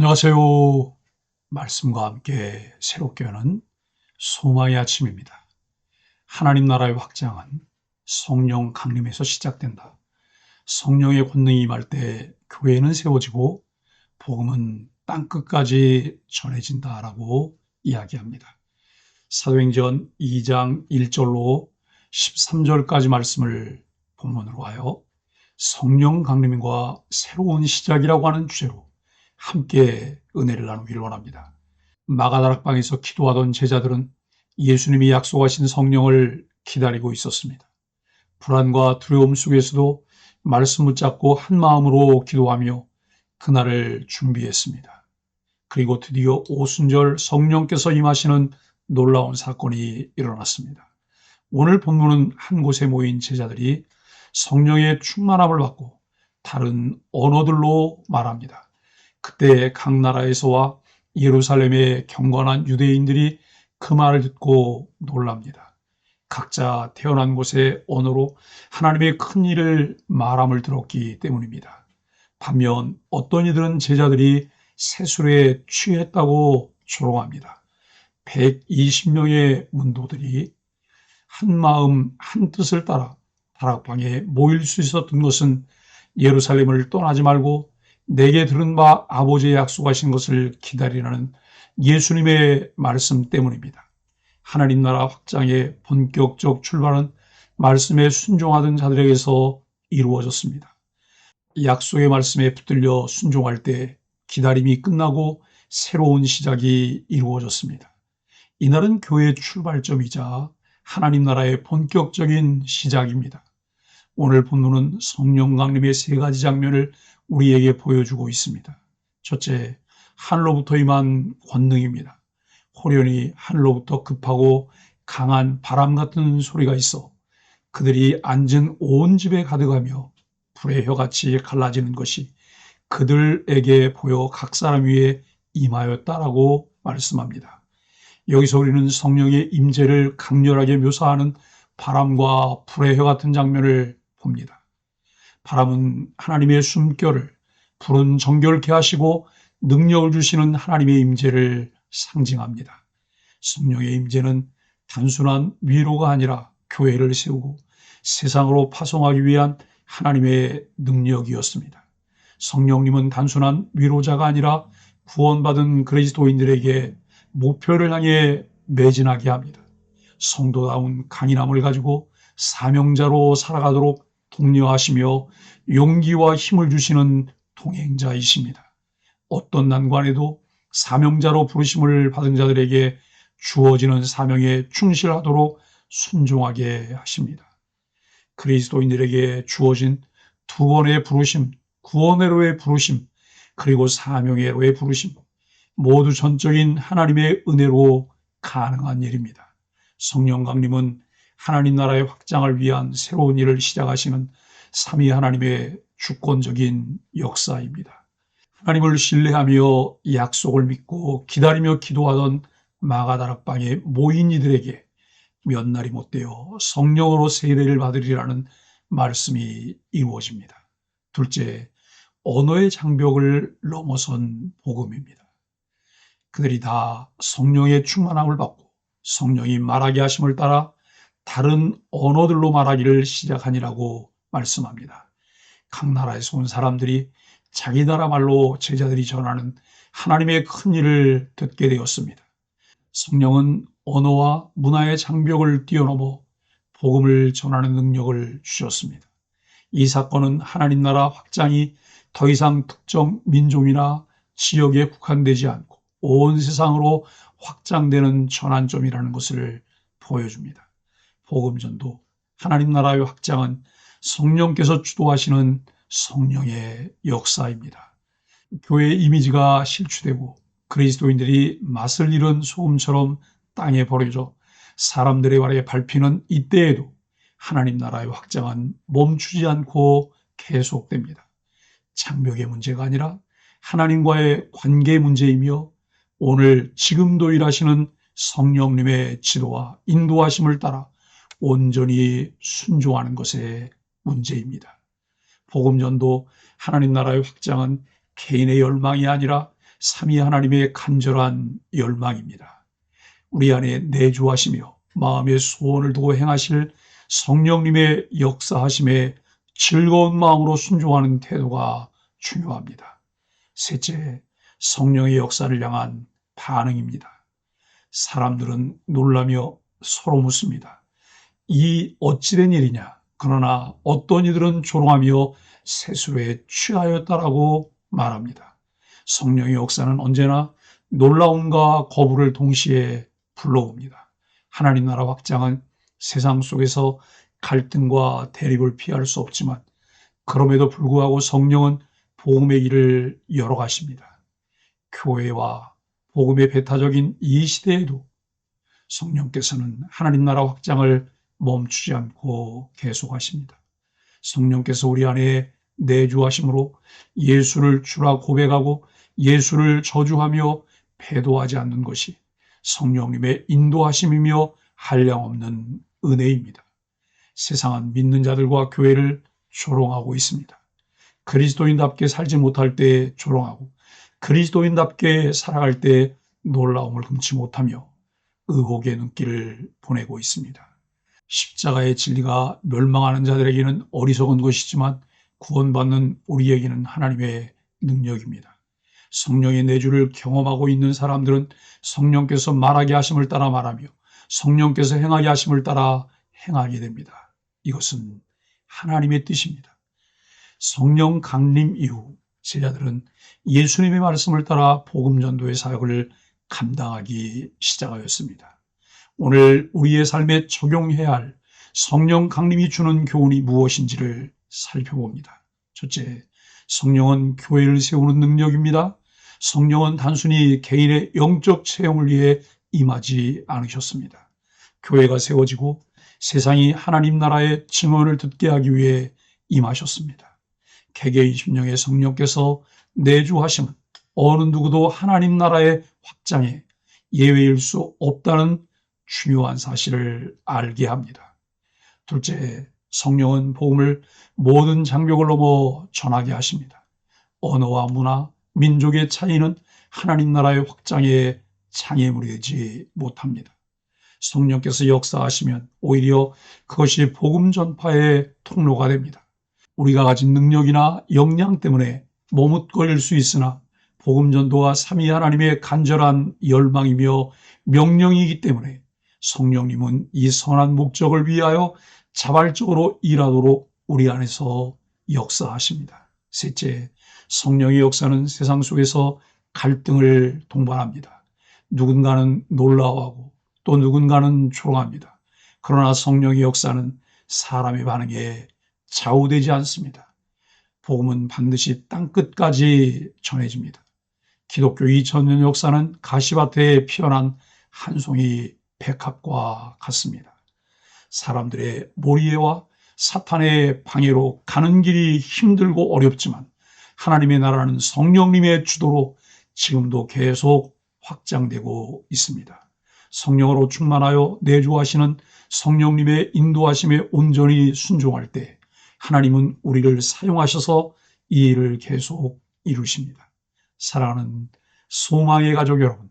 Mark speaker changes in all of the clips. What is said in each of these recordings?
Speaker 1: 안녕하세요. 말씀과 함께 새롭게 하는 소망의 아침입니다. 하나님 나라의 확장은 성령 강림에서 시작된다. 성령의 권능이 임할 때 교회는 세워지고 복음은 땅끝까지 전해진다라고 이야기합니다. 사도행전 2장 1절로 13절까지 말씀을 본문으로 하여 성령 강림과 새로운 시작이라고 하는 주제로 함께 은혜를 나누기를 원합니다. 마가다락방에서 기도하던 제자들은 예수님이 약속하신 성령을 기다리고 있었습니다. 불안과 두려움 속에서도 말씀 붙잡고 한 마음으로 기도하며 그날을 준비했습니다. 그리고 드디어 오순절 성령께서 임하시는 놀라운 사건이 일어났습니다. 오늘 본문은 한 곳에 모인 제자들이 성령의 충만함을 받고 다른 언어들로 말합니다. 그때 각 나라에서와 예루살렘의 경건한 유대인들이 그 말을 듣고 놀랍니다. 각자 태어난 곳의 언어로 하나님의 큰 일을 말함을 들었기 때문입니다. 반면 어떤 이들은 제자들이 세술에 취했다고 조롱합니다. 120명의 문도들이 한 마음 한 뜻을 따라 다락방에 모일 수 있었던 것은 예루살렘을 떠나지 말고 내게 들은 바 아버지의 약속하신 것을 기다리라는 예수님의 말씀 때문입니다. 하나님 나라 확장의 본격적 출발은 말씀에 순종하던 자들에게서 이루어졌습니다. 약속의 말씀에 붙들려 순종할 때 기다림이 끝나고 새로운 시작이 이루어졌습니다. 이날은 교회의 출발점이자 하나님 나라의 본격적인 시작입니다. 오늘 본문은 성령 강림의 세 가지 장면을 우리에게 보여주고 있습니다. 첫째, 하늘로부터 임한 권능입니다. 호련히 하늘로부터 급하고 강한 바람 같은 소리가 있어 그들이 앉은 온 집에 가득하며 불의 혀같이 갈라지는 것이 그들에게 보여 각 사람 위에 임하였다라고 말씀합니다. 여기서 우리는 성령의 임재를 강렬하게 묘사하는 바람과 불의 혀 같은 장면을 봅니다. 바람은 하나님의 숨결을 불은 정결케 하시고 능력을 주시는 하나님의 임재를 상징합니다. 성령의 임재는 단순한 위로가 아니라 교회를 세우고 세상으로 파송하기 위한 하나님의 능력이었습니다. 성령님은 단순한 위로자가 아니라 구원받은 그리스도인들에게 목표를 향해 매진하게 합니다. 성도다운 강인함을 가지고 사명자로 살아가도록 독려하시며 용기와 힘을 주시는 동행자이십니다. 어떤 난관에도 사명자로 부르심을 받은 자들에게 주어지는 사명에 충실하도록 순종하게 하십니다. 그리스도인들에게 주어진 두 번의 부르심, 구원회로의 부르심, 그리고 사명회로의 부르심, 모두 전적인 하나님의 은혜로 가능한 일입니다. 성령 강림은 하나님 나라의 확장을 위한 새로운 일을 시작하시는 삼위 하나님의 주권적인 역사입니다. 하나님을 신뢰하며 약속을 믿고 기다리며 기도하던 마가다락방에 모인 이들에게 몇 날이 못되어 성령으로 세례를 받으리라는 말씀이 이루어집니다. 둘째, 언어의 장벽을 넘어선 복음입니다. 그들이 다 성령의 충만함을 받고 성령이 말하게 하심을 따라 다른 언어들로 말하기를 시작하니라고 말씀합니다. 각 나라에서 온 사람들이 자기 나라 말로 제자들이 전하는 하나님의 큰 일을 듣게 되었습니다. 성령은 언어와 문화의 장벽을 뛰어넘어 복음을 전하는 능력을 주셨습니다. 이 사건은 하나님 나라 확장이 더 이상 특정 민족이나 지역에 국한되지 않고 온 세상으로 확장되는 전환점이라는 것을 보여줍니다. 복음 전도 하나님 나라의 확장은 성령께서 주도하시는 성령의 역사입니다. 교회의 이미지가 실추되고 그리스도인들이 맛을 잃은 소금처럼 땅에 버려져 사람들의 말에 밟히는 이때에도 하나님 나라의 확장은 멈추지 않고 계속됩니다. 장벽의 문제가 아니라 하나님과의 관계 문제이며 오늘 지금도 일하시는 성령님의 지도와 인도하심을 따라 온전히 순종하는 것에 문제입니다. 복음 전도 하나님 나라의 확장은 개인의 열망이 아니라 삼위 하나님의 간절한 열망입니다. 우리 안에 내주하시며 마음의 소원을 두고 행하실 성령님의 역사하심에 즐거운 마음으로 순종하는 태도가 중요합니다. 셋째, 성령의 역사를 향한 반응입니다. 사람들은 놀라며 서로 묻습니다. 이 어찌된 일이냐? 그러나 어떤 이들은 조롱하며 세수에 취하였다라고 말합니다. 성령의 역사는 언제나 놀라움과 거부를 동시에 불러옵니다. 하나님 나라 확장은 세상 속에서 갈등과 대립을 피할 수 없지만 그럼에도 불구하고 성령은 복음의 길을 열어가십니다. 교회와 복음의 배타적인 이 시대에도 성령께서는 하나님 나라 확장을 멈추지 않고 계속하십니다. 성령께서 우리 안에 내주하심으로 예수를 주라 고백하고 예수를 저주하며 배도하지 않는 것이 성령님의 인도하심이며 한량없는 은혜입니다. 세상은 믿는 자들과 교회를 조롱하고 있습니다. 그리스도인답게 살지 못할 때 조롱하고 그리스도인답게 살아갈 때 놀라움을 금치 못하며 의혹의 눈길을 보내고 있습니다. 십자가의 진리가 멸망하는 자들에게는 어리석은 것이지만 구원받는 우리에게는 하나님의 능력입니다. 성령의 내주를 경험하고 있는 사람들은 성령께서 말하게 하심을 따라 말하며 성령께서 행하게 하심을 따라 행하게 됩니다. 이것은 하나님의 뜻입니다. 성령 강림 이후 제자들은 예수님의 말씀을 따라 복음 전도의 사역을 감당하기 시작하였습니다. 오늘 우리의 삶에 적용해야 할 성령 강림이 주는 교훈이 무엇인지를 살펴봅니다. 첫째, 성령은 교회를 세우는 능력입니다. 성령은 단순히 개인의 영적 체험을 위해 임하지 않으셨습니다. 교회가 세워지고 세상이 하나님 나라의 증언을 듣게 하기 위해 임하셨습니다. 개개인 심령의 성령께서 내주하심은 어느 누구도 하나님 나라의 확장에 예외일 수 없다는 중요한 사실을 알게 합니다. 둘째, 성령은 복음을 모든 장벽을 넘어 전하게 하십니다. 언어와 문화, 민족의 차이는 하나님 나라의 확장에 장애물이 되지 못합니다. 성령께서 역사하시면 오히려 그것이 복음 전파의 통로가 됩니다. 우리가 가진 능력이나 역량 때문에 머뭇거릴 수 있으나 복음 전도가 삼위 하나님의 간절한 열망이며 명령이기 때문에 성령님은 이 선한 목적을 위하여 자발적으로 일하도록 우리 안에서 역사하십니다. 셋째, 성령의 역사는 세상 속에서 갈등을 동반합니다. 누군가는 놀라워하고 또 누군가는 조롱합니다. 그러나 성령의 역사는 사람의 반응에 좌우되지 않습니다. 복음은 반드시 땅끝까지 전해집니다. 기독교 2000년 역사는 가시밭에 피어난 한 송이 백합과 같습니다. 사람들의 모리에와 사탄의 방해로 가는 길이 힘들고 어렵지만 하나님의 나라는 성령님의 주도로 지금도 계속 확장되고 있습니다. 성령으로 충만하여 내주하시는 성령님의 인도하심에 온전히 순종할 때 하나님은 우리를 사용하셔서 이 일을 계속 이루십니다. 사랑하는 소망의 가족 여러분,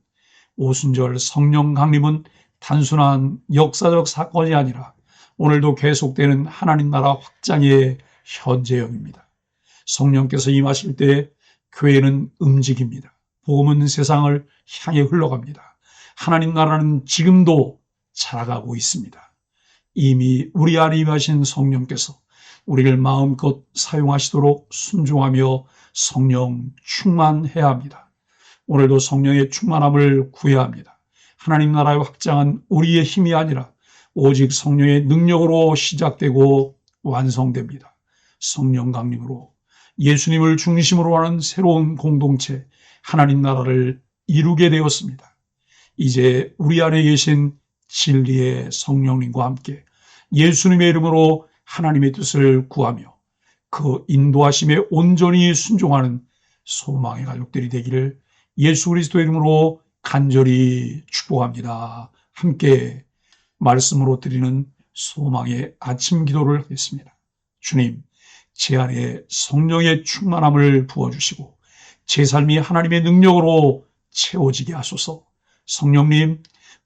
Speaker 1: 오순절 성령 강림은 단순한 역사적 사건이 아니라 오늘도 계속되는 하나님 나라 확장의 현재형입니다. 성령께서 임하실 때 교회는 움직입니다. 복음은 세상을 향해 흘러갑니다. 하나님 나라는 지금도 자라가고 있습니다. 이미 우리 안에 임하신 성령께서 우리를 마음껏 사용하시도록 순종하며 성령 충만해야 합니다. 오늘도 성령의 충만함을 구해야 합니다. 하나님 나라의 확장은 우리의 힘이 아니라 오직 성령의 능력으로 시작되고 완성됩니다. 성령 강림으로 예수님을 중심으로 하는 새로운 공동체 하나님 나라를 이루게 되었습니다. 이제 우리 안에 계신 진리의 성령님과 함께 예수님의 이름으로 하나님의 뜻을 구하며 그 인도하심에 온전히 순종하는 소망의 가족들이 되기를 예수 그리스도의 이름으로 간절히 축복합니다. 함께 말씀으로 드리는 소망의 아침 기도를 하겠습니다. 주님, 제 안에 성령의 충만함을 부어주시고 제 삶이 하나님의 능력으로 채워지게 하소서. 성령님,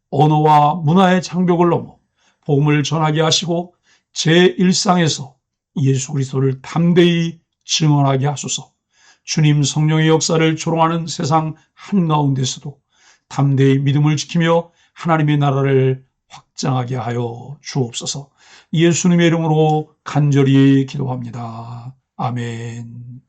Speaker 1: 언어와 문화의 장벽을 넘어 복음을 전하게 하시고 제 일상에서 예수 그리스도를 담대히 증언하게 하소서. 주님 성령의 역사를 조롱하는 세상 한가운데서도 담대히 믿음을 지키며 하나님의 나라를 확장하게 하여 주옵소서. 예수님의 이름으로 간절히 기도합니다. 아멘.